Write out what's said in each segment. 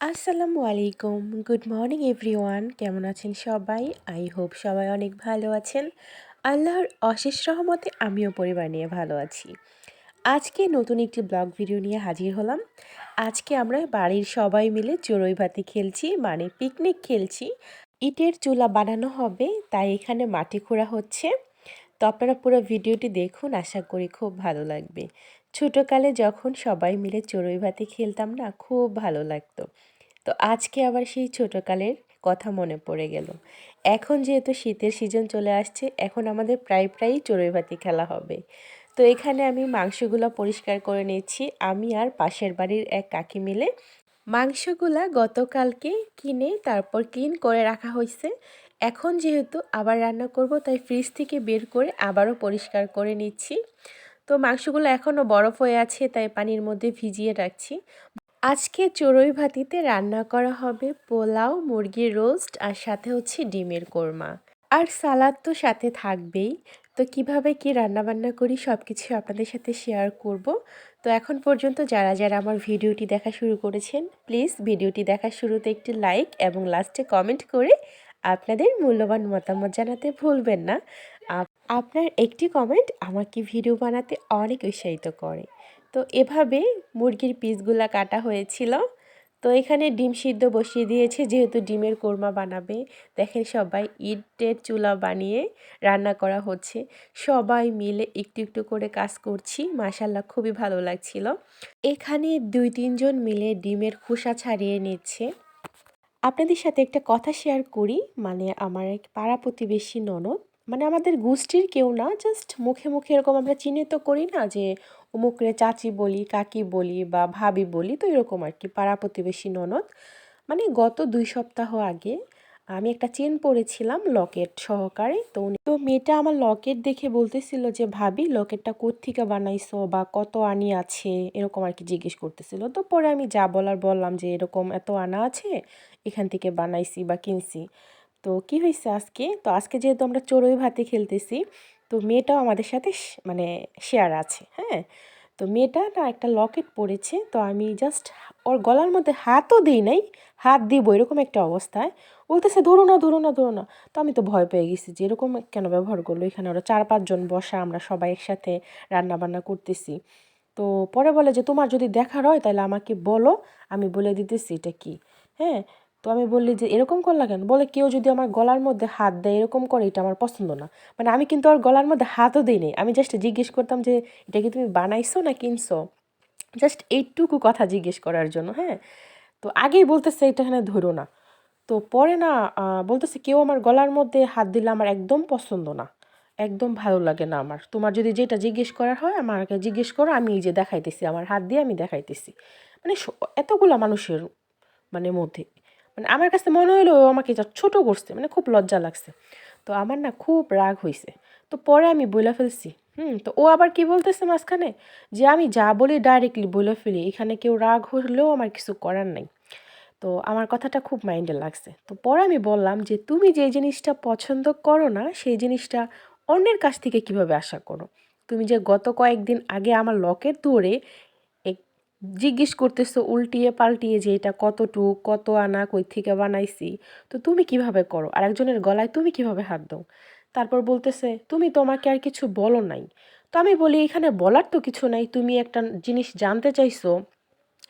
আসসালামু আলাইকুম। Good morning everyone কেমন আছেন সবাই? আই হোপ সবাই অনেক ভালো আছেন। আল্লাহর অশেষ রহমতে আমিও পরিবার নিয়ে ভালো আছি। আজকে নতুন একটি ব্লগ ভিডিও নিয়ে হাজির হলাম। আজকে আমরা বাড়ির সবাই মিলে চড়ুই ভাতি খেলছি মানে পিকনিক খেলছি। ইটের চুলা বানানো হবে, তাই এখানে মাটি খোঁড়া হচ্ছে। তো আপনারা পুরো ভিডিওটি দেখুন, আশা করি খুব ভালো লাগবে। ছোটোকালে যখন সবাই মিলে চড়ুই ভাতি খেলতাম না, খুব ভালো লাগতো। তো আজকে আবার সেই ছোটোকালের কথা মনে পড়ে গেল। এখন যেহেতু শীতের সিজন চলে আসছে, এখন আমাদের প্রায় প্রায়ই চড়ুই ভাতি খেলা হবে। তো এখানে আমি মাংসগুলো পরিষ্কার করে নিচ্ছি। আমি আর পাশের বাড়ির এক কাকি মিলে মাংসগুলা গতকালকে কিনে তারপর ক্লিন করে রাখা হয়েছে এখন যেহেতু আবার রান্না করব, তাই ফ্রিজ থেকে বের করে আবারও পরিষ্কার করে নিচ্ছি। তো মাংসগুলো এখনও বরফ হয়ে আছে, তাই পানির মধ্যে ভিজিয়ে রাখছি। আজকে চড়ুই ভাতিতে রান্না করা হবে পোলাও, মুরগির রোস্ট আর সাথে হচ্ছে ডিমের কোরমা। আর সালাদ তো সাথে থাকবেই। তো কীভাবে কি রান্নাবান্না করি সব কিছু আপনাদের সাথে শেয়ার করব। তো এখন পর্যন্ত যারা যারা আমার ভিডিওটি দেখা শুরু করেছেন, প্লিজ ভিডিওটি দেখার শুরুতে একটি লাইক এবং লাস্টে কমেন্ট করে আপনাদের মূল্যবান মতামত জানাতে ভুলবেন না। আপনার একটি কমেন্ট আমাকে ভিডিও বানাতে অনেক উৎসাহিত করে। তো এভাবে মুরগির পিসগুলা কাটা হয়েছিল। তো এখানে ডিম সিদ্ধ বসিয়ে দিয়েছে, যেহেতু ডিমের কোরমা বানাবে। দেখেন সবাই ইটের চুলা বানিয়ে রান্না করা হচ্ছে। সবাই মিলে একটু একটু করে কাজ করছি। মাসাল্লাহ খুবই ভালো লাগছিল। এখানে দুই, তিনজন মিলে ডিমের খোসা ছাড়িয়ে নিচ্ছে। আপনাদের সাথে একটা কথা শেয়ার করি মানে আমার এক পাড়া প্রতিবেশী ননদ। মানে আমাদের গোষ্ঠীর কেউ না জাস্ট মুখে মুখে এরকম আমরা চিহ্নিত করি না যে অমুকরে চাচি বলি, কাকি বলি বা ভাবি বলি, তো এরকম আর কি, পাড়া প্রতিবেশী ননদ। মানে গত দুই সপ্তাহ আগে আমি একটা চেন পরেছিলাম লকেট সহকারে, তো তো মেয়েটা আমার লকেট দেখে বলতেছিল যে, ভাবি, লকেটটা কোত্থেকে বানাইছো বা কত আনি আছে? এরকম আর কি জিজ্ঞেস করতেছিল। তো পরে আমি যা বলার বললাম যে, এরকম এত আনা আছে, এখান থেকে বানাইছি বা কিনছি। তো কি হয়েছে আজকে? তো আজকে যেহেতু আমরা চড়ুই ভাতে খেলতেছি, তো মেয়েটাও আমাদের সাথে মানে শেয়ার আছে হ্যাঁ? তো মেয়েটা না একটা লকেট পরেছে, তো আমি জাস্ট ওর গলার মধ্যে হাতও দিই নাই, হাত দিব এরকম একটা অবস্থায়। বলতেছে, ধরো না ধরো না ধরো না। তো আমি তো ভয় পেয়ে গেছি যে এরকম কেন ব্যবহার করল? এখানে ওরা চার পাঁচজন বসা, আমরা সবাই একসাথে রান্নাবান্না করতেছি। তো পরে বলে যে, তোমার যদি দেখার হয় তাহলে আমাকে বলো, আমি বলে দিতেছি এটা কি? হ্যাঁ? তো আমি বললি যে, এরকম করলা কেন? বলে, কেউ যদি আমার গলার মধ্যে হাত দেয়, এরকম করে, এটা আমার পছন্দ না। মানে আমি কিন্তু আর গলার মধ্যে হাতও দিই নি আমি জাস্ট জিজ্ঞেস করতাম যে, এটা কি তুমি বানাইছো না কিনছো? জাস্ট এইটুকু কথা জিজ্ঞেস করার জন্য হ্যাঁ? তো আগেই বলতেছে, এটা এখানে ধরো না। তো পরে না বলতেছে, কেউ আমার গলার মধ্যে হাত দিলে আমার একদম পছন্দ না। একদম ভালো লাগে না আমার। তোমার যদি যেটা জিজ্ঞেস করার হয়, আমাকে জিজ্ঞেস করো, আমি এই যে দেখাইতেছি, আমার হাত দিয়ে আমি দেখাইতেছি। মানে এতগুলা মানুষের মানে মধ্যে। মানে আমার কাছে মনে হলো আমাকে যা ছোটো করছে মানে খুব লজ্জা লাগছে। তো আমার না খুব রাগ হয়েছে তো পরে আমি বইলা ফেলছি, হুম, তো ও আবার কি বলতেছে মাঝখানে? যে আমি যা বলি ডাইরেক্টলি বলে ফেলি, এখানে কেউ রাগ হলেও আমার কিছু করার নাই। তো আমার কথাটা খুব মাইন্ডে লাগছে। তো পরে আমি বললাম যে তুমি যে জিনিসটা পছন্দ করো না, সেই জিনিসটা অন্যের কাছ থেকে কীভাবে আশা করো? তুমি যে গত কয়েকদিন আগে আমার লকের ধরে জিজ্ঞেস করতেছো উল্টিয়ে পাল্টিয়ে যে এটা কতটুক, কত আনা, কই থেকে বানাইছি। তো তুমি কীভাবে করো? আর একজনের গলায় তুমি কীভাবে হাত দাও? তারপর বলতেছে, তুমি তোমাকে আর কিছু বলো নাই। তো আমি বলি, এখানে বলার তো কিছু নাই। তুমি একটা জিনিস জানতে চাইছো।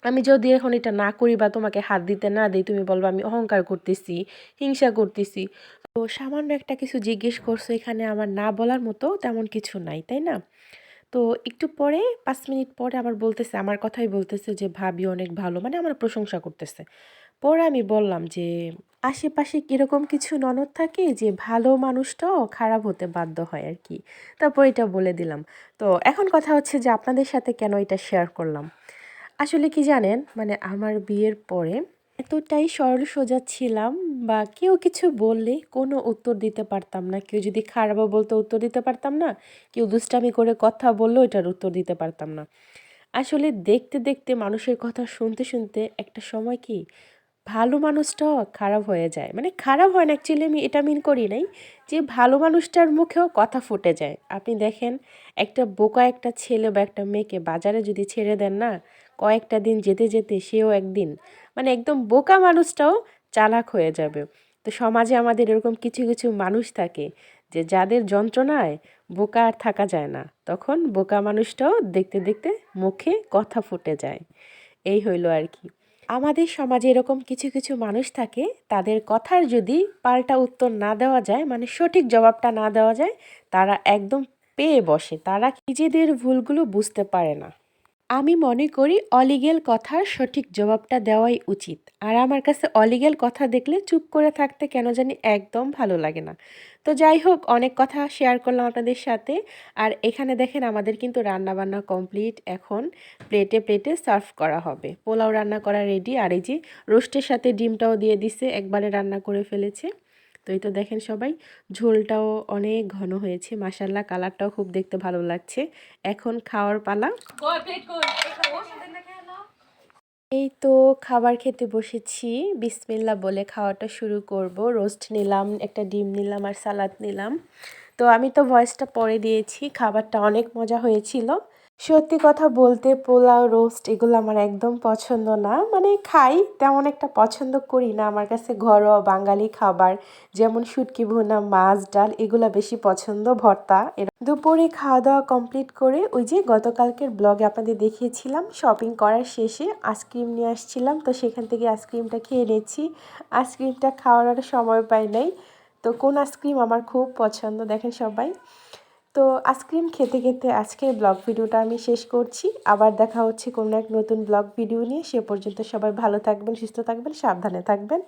আমি যদি এখন এটা না করি বা তোমাকে হাত দিতে না দিই, তুমি বলব, আমি অহংকার করতেছি, হিংসা করতেছি। তো সামান্য একটা কিছু জিজ্ঞেস করছ, এখানে আমার না বলার মতো তেমন কিছু নাই, তাই না? তো একটু পরে, পাঁচ মিনিট পরে আবার বলতেছে, আমার কথাই বলতেছে যে, ভাবি অনেক ভালো। মানে আমার প্রশংসা করতেছে। পরে আমি বললাম যে, আশেপাশে কীরকম কিছু ননদ থাকে যে, ভালো মানুষটাও খারাপ হতে বাধ্য হয় আর কি? তারপর এটা বলে দিলাম। তো এখন কথা হচ্ছে যে, আপনাদের সাথে কেন এটা শেয়ার করলাম? আসলে কি জানেন? মানে আমার বিয়ের পরে এতটাই সরল সোজা ছিলাম বা কেউ কিছু বললে কোনো উত্তর দিতে পারতাম না। কেউ যদি খারাপও বলতো উত্তর দিতে পারতাম না, কেউ দুষ্টামি করে কথা বললেও এটার উত্তর দিতে পারতাম না। আসলে দেখতে দেখতে মানুষের কথা শুনতে শুনতে একটা সময় কি ভালো মানুষটাও খারাপ হয়ে যায়। মানে খারাপ হয় না অ্যাকচুয়ালি আমি এটা মিন করি নাই যে ভালো মানুষটার মুখেও কথা ফুটে যায়। আপনি দেখেন একটা বোকা একটা ছেলে বা একটা মেয়েকে বাজারে যদি ছেড়ে দেন না কয়েকটা দিন যেতে যেতে সেও একদিন মানে একদম বোকা মানুষটাও চালাক হয়ে যাবে। তো সমাজে আমাদের এরকম কিছু কিছু মানুষ থাকে যে যাদের যন্ত্রণায় বোকা আর থাকা যায় না। তখন বোকা মানুষটাও দেখতে দেখতে মুখে কথা ফুটে যায়। এই হইল আর কি। আমাদের সমাজে এরকম কিছু কিছু মানুষ থাকে, তাদের কথার যদি পাল্টা উত্তর না দেওয়া যায় মানে সঠিক জবাবটা না দেওয়া যায়, তারা একদম পেয়ে বসে। তারা নিজেদের ভুলগুলো বুঝতে পারে না। আমি মনে করি অলিগেল কথার সঠিক জবাবটা দেওয়াই উচিত। আর আমার কাছে অলিগেল কথা দেখলে চুপ করে থাকতে কেন জানি একদম ভালো লাগে না। তো যাই হোক, অনেক কথা শেয়ার করলাম আপনাদের সাথে। আর এখানে দেখেন আমাদের কিন্তু রান্না বান্না কমপ্লিট এখন প্লেটে প্লেটে সার্ভ করা হবে। পোলাও রান্না করা রেডি আর এই যে রোস্টের সাথে ডিমটাও দিয়ে দিছে, একবারে রান্না করে ফেলেছে। তো এই তো দেখেন সবাই ঝোলটাও অনেক ঘন হয়েছে মাসাল্লাহ কালারটাও খুব দেখতে ভালো লাগছে। এখন খাওয়ার পালা। এই তো খাবার খেতে বসেছি বিসমিল্লা বলে খাওয়াটা শুরু করব। রোস্ট নিলাম একটা ডিম নিলাম আর সালাদ নিলাম। তো আমি তো ভয়েসটা পরে দিয়েছি খাবারটা অনেক মজা হয়েছিল। সত্যি কথা বলতে পোলাও রোস্ট এগুলো আমার একদম পছন্দ না। মানে খাই, তেমন একটা পছন্দ করি না। আমার কাছে ঘরোয়া বাঙালি খাবার যেমন শুটকি ভুনা, মাছ, ডাল এগুলো বেশি পছন্দ, ভর্তা। দুপুরে খাওয়া দাওয়া কমপ্লিট করে ওই যে গতকালকের ব্লগে আপনাদের দেখিয়েছিলাম শপিং করার শেষে আইসক্রিম নিয়ে আসছিলাম। তো সেখান থেকে আইসক্রিমটা খেয়ে নিয়েছি। আইসক্রিমটা খাওয়ার আর সময় পাই নাই। তো কোন আইসক্রিম আমার খুব পছন্দ, দেখেন সবাই। তো আইসক্রিম খেতে খেতে আজকের ব্লগ ভিডিওটা আমি শেষ করছি। আবার দেখা হচ্ছে কোনো এক নতুন ব্লগ ভিডিও নিয়ে। সে পর্যন্ত সবাই ভালো থাকবেন, সুস্থ থাকবেন, সাবধানে থাকবেন।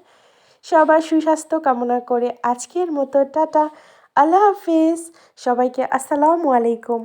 সবার সুস্বাস্থ্য কামনা করে আজকের মতো, টাটা। আল্লাহ হাফিজ। সবাইকে আসসালামু আলাইকুম।